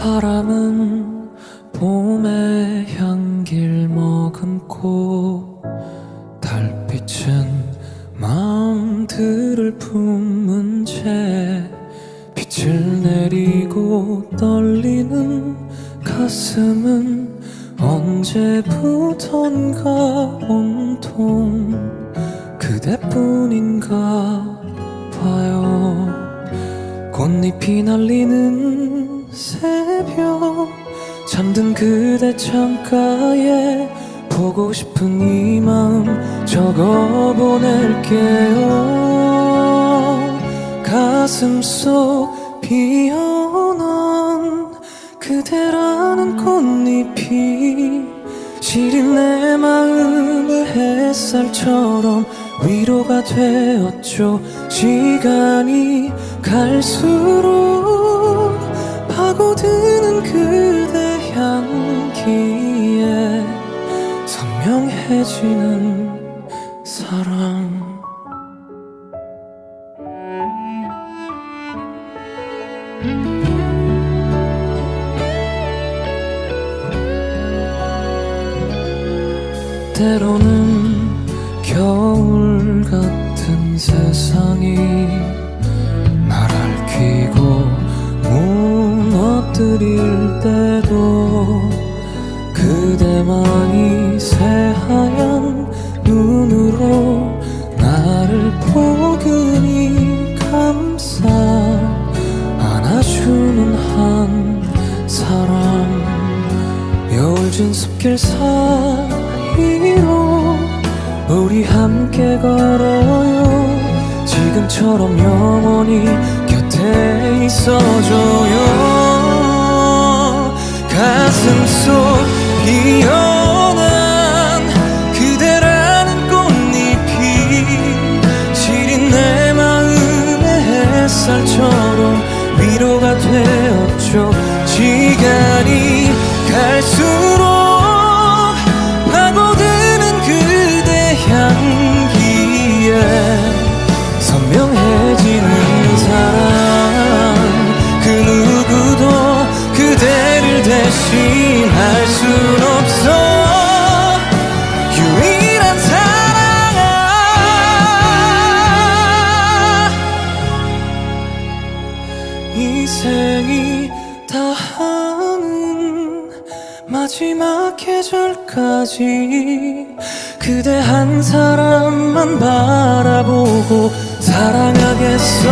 바람은 봄의 향기를 머금고 달빛은 마음들을 품은 채 빛을 내리고 떨리는 가슴은 언제부턴가 온통 그대뿐인가 봐요. 꽃잎이 날리는 새벽 잠든 그대 창가에 보고 싶은 이 마음 적어 보낼게요. 가슴 속 피어난 그대라는 꽃잎이 시린 내 마음을 햇살처럼 위로가 되었죠. 시간이 갈수록 파고드는 그대 향기에 선명해지는 사랑. 때로는 겨울 같은 세상이 무너뜨릴 때도 그대만이 새하얀 눈으로 나를 포근히 감싸 안아주는 한 사람. 여울진 숲길 사이로 우리 함께 걸어요. 지금처럼 영원히 곁에 있어줘요 가슴 속 피어난 그대라는 꽃잎이 시린 내 마음의 햇살처럼 위로가 되었죠. 시간이 갈수록 대신할 순 없어. 유일한 사랑아. 이생이 다하는 마지막 계절까지 그대 한 사람만 바라보고 사랑하겠어요 마지막